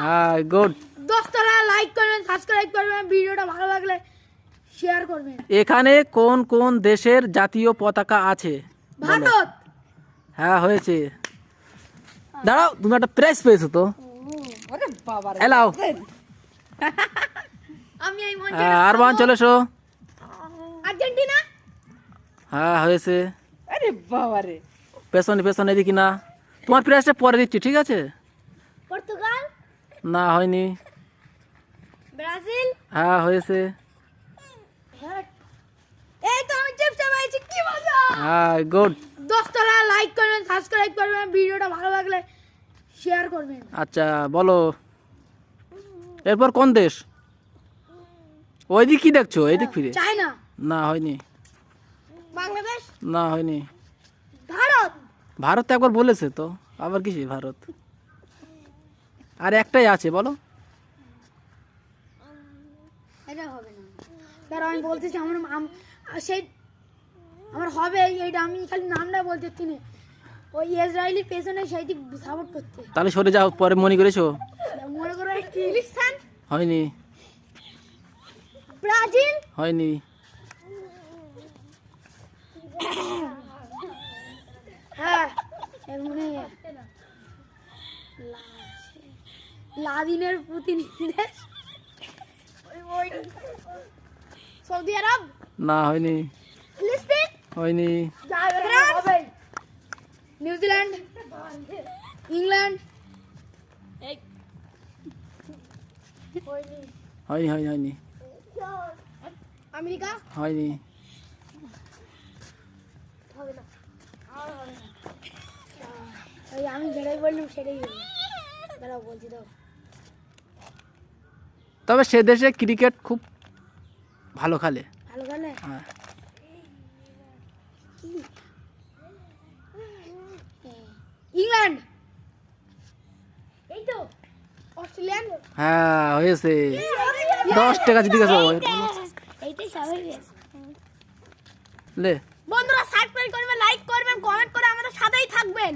হ্যাঁ গুড দশটা লাইক করবেন সাবস্ক্রাইব করবেন ভিডিওটা ভালো লাগলে শেয়ার করবেন। এখানে কোন কোন দেশের জাতীয় পতাকা আছে? ভারত! হ্যাঁ হয়েছে। দাঁড়াও তুমি একটা প্রাইজ পেয়েছ তো। এলাও। হ্যাঁ, আর বান চলে এসো। আর্জেন্টিনা? হ্যাঁ হয়েছে। আরে বাবা রে। পেছনে পেছনে এদিকে না। তোমার প্রাইজটা পরে দিচ্ছি ঠিক আছে? পর্তুগাল? না হয়নি। ব্রাজিল? হ্যাঁ হয়েছে। এই তো আমি চিপসে পেয়েছি কি মজা! হ্যাঁ গুড দশটা লাইক করবেন সাবস্ক্রাইব করবেন ভিডিওটা ভালো লাগলে শেয়ার করবেন। আচ্ছা বলো। এরপর কোন দেশ? ওই দিক কি দেখছ এইদিক ফিরে। চায়না। না হয়নি। বাংলাদেশ? না হয়নি। ভারত। ভারত তো একবার বলেছে তো আবার কিসে ভারত? আর একটাই আছে বলো। এটা হবে না। দাঁড়া আমি বলতেছি আমার আম- সেই আমার হবে এইটা। আমি খালি নামটা বলতে তিনি ওই ইসরায়েলের পেছনে সাপোর্ট করতে। তাহলে সরে যাও পরে মনে করেছ? মনে করো হয়নি। ব্রাজিল? হয়নি। হ্যাঁ এর মনে লাদিনের প্রতিনিধি দেশ ওই- ওই। সৌদি আরব? না হয়নি। ফিলিস্তিন? হয়নি। ফ্রান্স? New Zealand? ইংল্যান্ড? হয়নি। হয়নি হয়নি আমেরিকা? হয়নি। আমি যেটাই বললাম সেটাই হলো দাঁড়াও বলছি দাও তবে সে দেশে ক্রিকেট খুব ভালো খেলে। ভালো হ্যাঁ। ইংল্যান্ড। এই তো অস্ট্রেলিয়ান। হ্যাঁ হয়েছে। দশ টাকা গেছো লে। বন্ধুরা সাবস্ক্রাইব করবেন লাইক করবেন কমেন্ট করে আমাদের সাথেই থাকবেন।